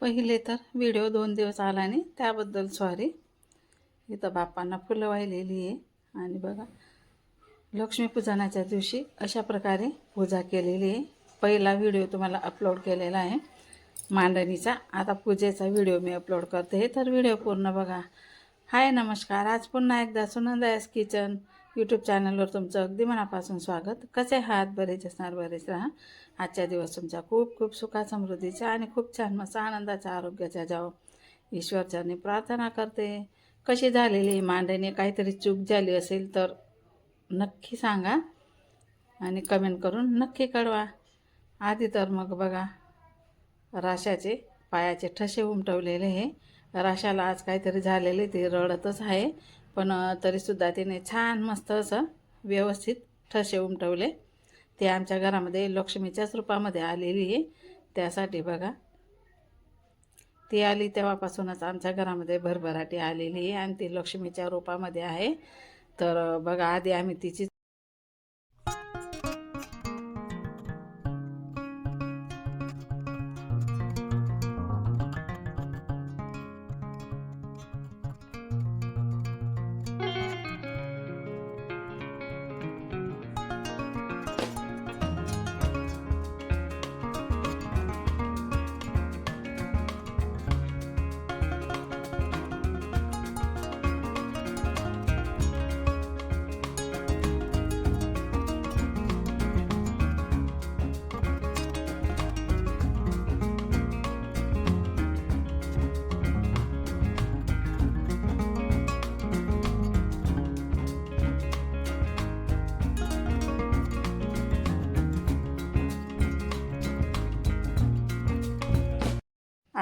पहिले तर व्हिडिओ दोन दिवस आला नाही त्याबद्दल सॉरी इथं बाप्पांना फुलं वाहिलेली आहे. आणि बघा लक्ष्मीपूजनाच्या दिवशी अशा प्रकारे पूजा केलेली आहे. पहिला व्हिडिओ तुम्हाला अपलोड केलेला आहे. मांडणीचा. आता पूजेचा व्हिडिओ मी अपलोड करते. तर व्हिडिओ पूर्ण बघा. हाय नमस्कार. आज पुन्हा एकदा सुनंदायस किचन. यूट्यूब चॅनलवर तुमचं अगदी मनापासून स्वागत. कसे आहात? बरेच असणार बरेच राहा. आजच्या दिवस तुमचा खूप खूप सुखा समृद्धीचा आणि खूप छान मस्त आनंदाचा आरोग्याचा जावं. ईश्वरचरणी प्रार्थना करते. कशी झालेली मांडणी? काहीतरी चूक झाली असेल तर नक्की सांगा आणि कमेंट करून नक्की कळवा. आधी तर मग बघा राशाचे पायाचे ठसे उमटवलेले हे राशाला आज काहीतरी झालेले ते रडतच आहे. पण तरीसुद्धा तिने छान मस्त असं व्यवस्थित ठसे उमटवले. ते आमच्या घरामध्ये लक्ष्मीच्याच रूपामध्ये आलेली आहे. त्यासाठी बघा. ती आली तेव्हापासूनच आमच्या घरामध्ये भरभराटी आलेली आहे आणि ती लक्ष्मीच्या रूपामध्ये आहे. तर बघा आधी आम्ही तिची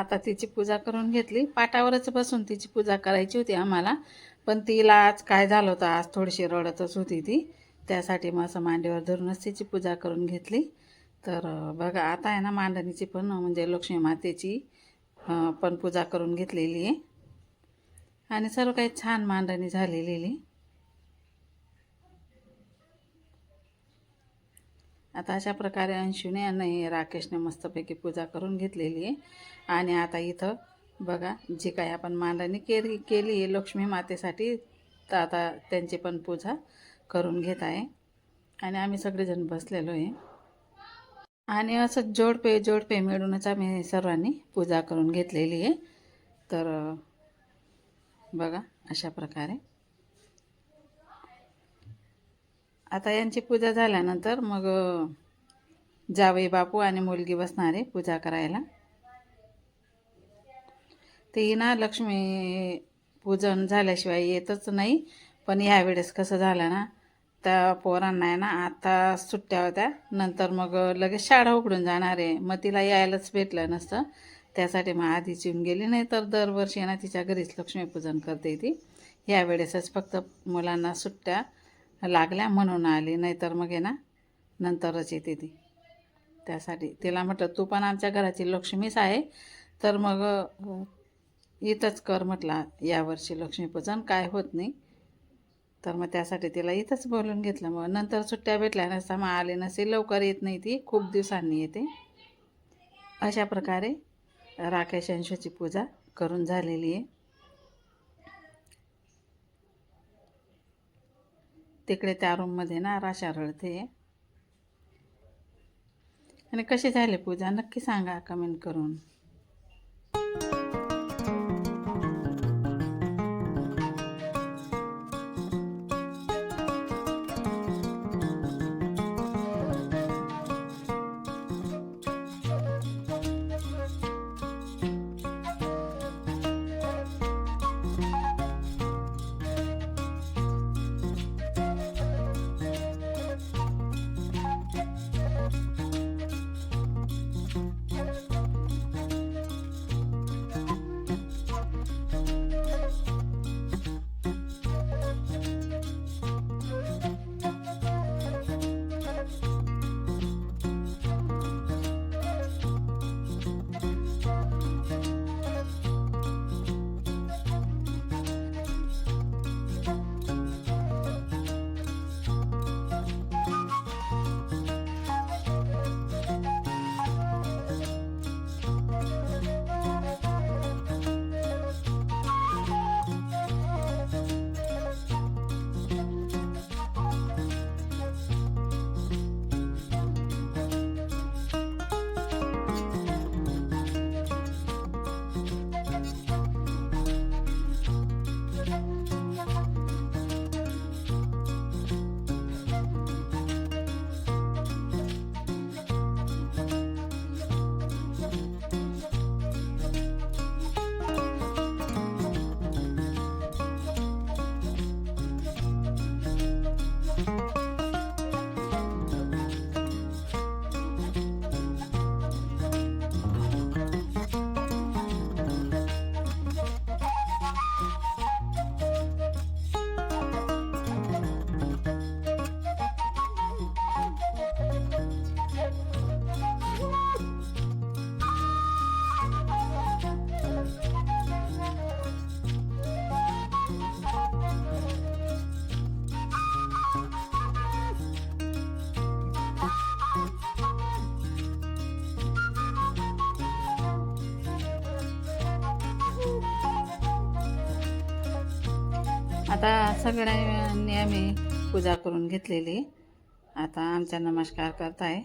आता तिची पूजा करून घेतली. पाटावरच बसून तिची पूजा करायची होती आम्हाला. पण तिला आज काय झालं होतं? आज थोडीशी रडतच होती ती. त्यासाठी मग असं मांडीवर धरूनच तिची पूजा करून घेतली. तर बघा आता आहे ना मांडणीची पण म्हणजे लक्ष्मी मातेची पण पूजा करून घेतलेली आहे. आणि सर्व काही छान मांडणी झालेली आता अशा प्रकारे अंशूने आणि राकेशने मस्तपैकी पूजा करून घेतलेली आहे. आणि आता इथं बघा जी काही आपण मांडणी केली केली आहे लक्ष्मी मातेसाठी तर आता त्यांची पण पूजा करून घेत आहे. आणि आम्ही सगळेजण बसलेलो आहे. आणि असं जोडपे जोडपे मिळूनच आम्ही सर्वांनी पूजा करून घेतलेली आहे. तर बघा अशा प्रकारे. आता यांची पूजा झाल्यानंतर मग जावई बापू आणि मुलगी बसणारे पूजा करायला. ते ना लक्ष्मी पूजन झाल्याशिवाय येतच नाही. पण यावेळेस कसं झालं ना त्या पोरांना आहे ना आता सुट्ट्या होत्या. नंतर मग लगेच शाळा उघडून जाणार आहे. मग तिला यायलाच भेटलं नसतं. त्यासाठी मग आधीच येऊन गेली नाही तर दरवर्षी ना तिच्या घरीच लक्ष्मीपूजन करते ती. यावेळेसच फक्त मुलांना सुट्ट्या लागल्या म्हणून आली नाहीतर मग आहे ना नंतरच येते ती. त्यासाठी तिला म्हटलं तू पण आमच्या घराची लक्ष्मीच आहे. तर मग इथंच कर म्हटला यावर्षी लक्ष्मीपूजन काय होत नाही. तर मग त्यासाठी तिला इथंच बोलून घेतलं. मग नंतर सुट्ट्या भेटल्या नसता मग आले नसे लवकर येत नाही ती खूप दिवसांनी येते. अशा प्रकारे राकेश अंशाची पूजा करून झालेली आहे. तिकडे त्या रूममध्ये ना राशा रडते. आणि कशी झाली पूजा नक्की सांगा कमेंट करून. आता सगळ्यांनी आम्ही पूजा करून घेतलेली. आता आमचा नमस्कार करताय.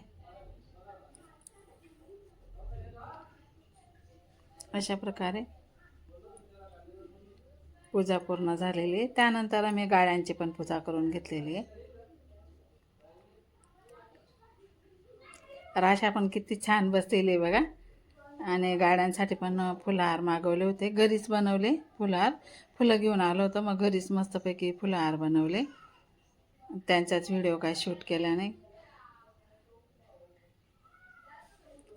अशा प्रकारे पूजा पूर्ण झालेली. आहे त्यानंतर आम्ही गाड्यांची पण पूजा करून घेतलेली. आहे राशा पण किती छान बसलेली आहे बघा. आणि गाड्यांसाठी पण फुलहार मागवले होते. घरीच बनवले फुलहार. फुलं घेऊन आलो होतं. मग घरीच मस्तपैकी फुलं हार बनवले. त्यांचाच व्हिडिओ काय शूट केला नाही.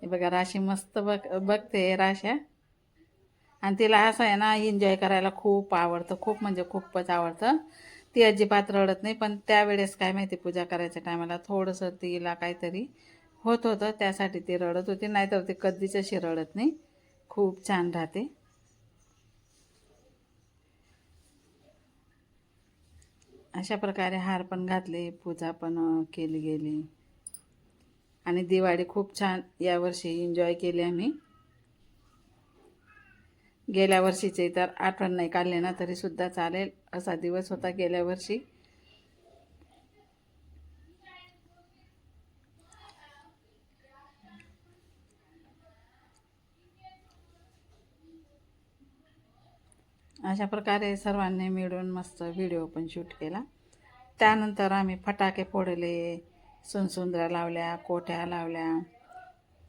हे बघा राशी मस्त बघ बघते राशा आणि तिला असं आहे ना एन्जॉय करायला खूप आवडतं. खूप म्हणजे खूपच आवडतं. ती अजिबात रडत नाही पण त्यावेळेस काय माहिती पूजा करायच्या टायमाला थोडंसं तिला काहीतरी होत होतं. त्यासाठी ती रडत होती. नाहीतर ती कधीच अशी रडत नाही. खूप छान राहते. अशा प्रकारे हार पण घातले पूजा पण केली गेली. आणि दिवाळी खूप छान यावर्षी एन्जॉय केली आम्ही. गेल्या वर्षीचे तर आठवण नाही काढले ना तरी सुद्धा चालेल. असा दिवस होता गेल्या वर्षी. अशा प्रकारे सर्वांनी मिळून मस्त व्हिडिओ पण शूट केला. त्यानंतर आम्ही फटाके फोडले सुनसुंदऱ्या लावल्या कोट्या लावल्या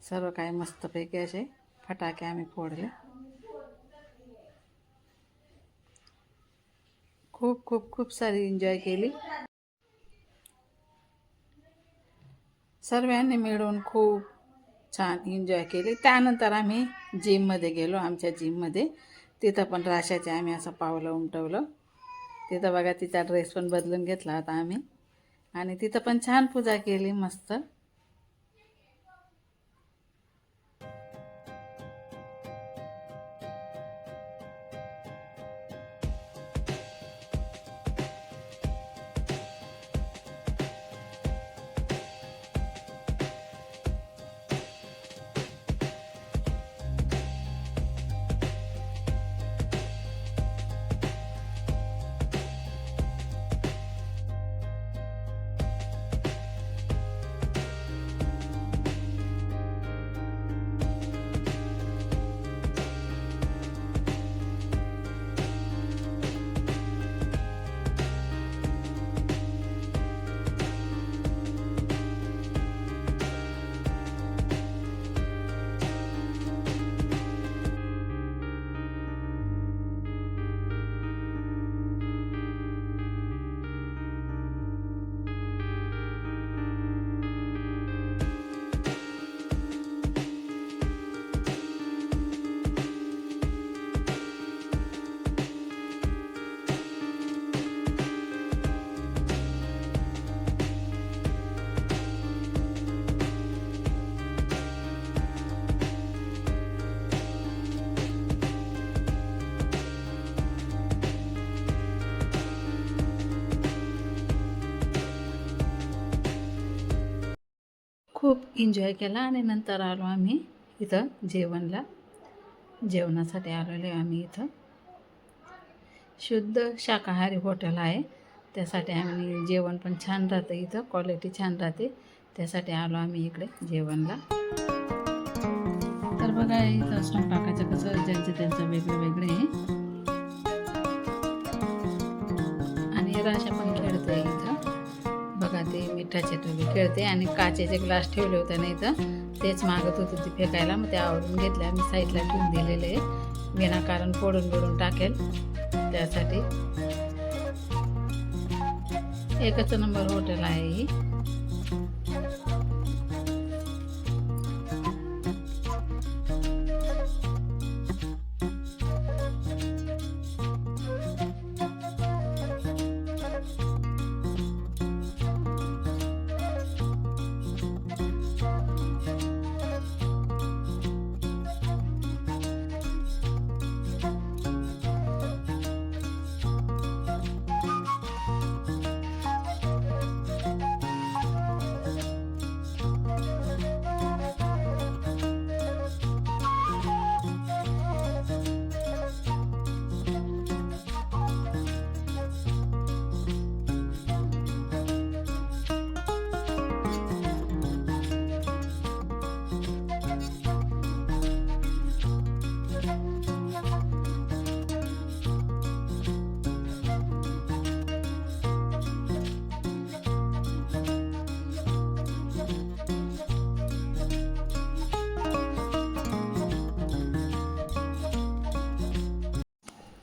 सर्व काही मस्तपैकी असे फटाके आम्ही फोडले. खूप खूप खूप सारी एन्जॉय केली. सर्वांनी मिळून खूप छान एन्जॉय केली. त्यानंतर आम्ही जिममध्ये गेलो आमच्या जिममध्ये तिथं पण राशाचे आम्ही असं पावलं उमटवलं. तिथं बघा तिचा ड्रेस पण बदलून घेतला होता आम्ही. आणि तिथं पण छान पूजा केली मस्त. खूप एन्जॉय केला आणि नंतर आलो आम्ही इथं जेवणला. जेवणासाठी आलेलो आहे आम्ही इथं. शुद्ध शाकाहारी हॉटेल आहे. त्यासाठी आम्ही जेवण पण छान राहतं इथं क्वालिटी छान राहते. त्यासाठी आलो आम्ही इकडे जेवणला. तर बघा इथं स्वयंपाकाचं कसं ज्यांचं त्यांचं वेगळे वेगळे आहे. आणि राशा ते तुम्ही खेळते. आणि काचेचे ग्लास ठेवले होते ना इथं. तेच मागत होते ते फेकायला. मग ते आवडून घेतले. आम्ही साईडला ठेवून दिलेले. आहे विनाकारण फोडून बिडून टाकेल. त्यासाठी. एकच नंबर हॉटेल आहे ही.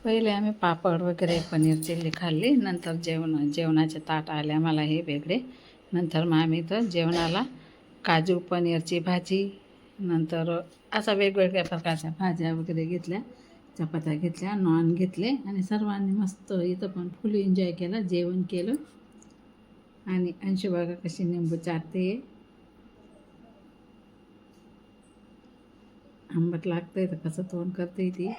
पहिले आम्ही पापड वगैरे पनीर चिल्ली खाल्ली. नंतर जेवण जेवणाचे ताट आले आम्हाला हे वेगळे. नंतर मग आम्ही तर जेवणाला काजू पनीरची भाजी नंतर असा वेगवेगळ्या प्रकारच्या भाज्या वगैरे घेतल्या चपात्या घेतल्या नॉन घेतले आणि सर्वांनी मस्त इथं पण फुल एन्जॉय केला जेवण केलं. आणि अंशू बघा कशी निंबू चाटते आंबट लागतंय तर कसं तोंड करते ती.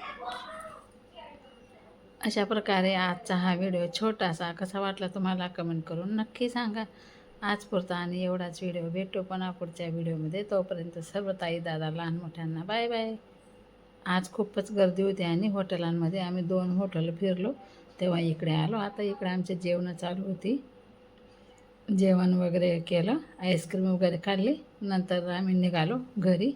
अशा प्रकारे आजचा हा व्हिडिओ छोटासा कसा वाटला तुम्हाला कमेंट करून नक्की सांगा. आज पुरता आणि एवढाच व्हिडिओ भेटू पण पुढच्या व्हिडिओमध्ये. तोपर्यंत सर्व ताई दादा लहान मोठ्यांना बाय बाय. आज खूपच गर्दी होती आणि हॉटेलांमध्ये आम्ही दोन हॉटेल फिरलो. तेव्हा इकडे आलो. आता इकडे आमचे जेवणं चालू होती. जेवण वगैरे केलं. आईस्क्रीम वगैरे खाल्ली. नंतर आम्ही निघालो घरी.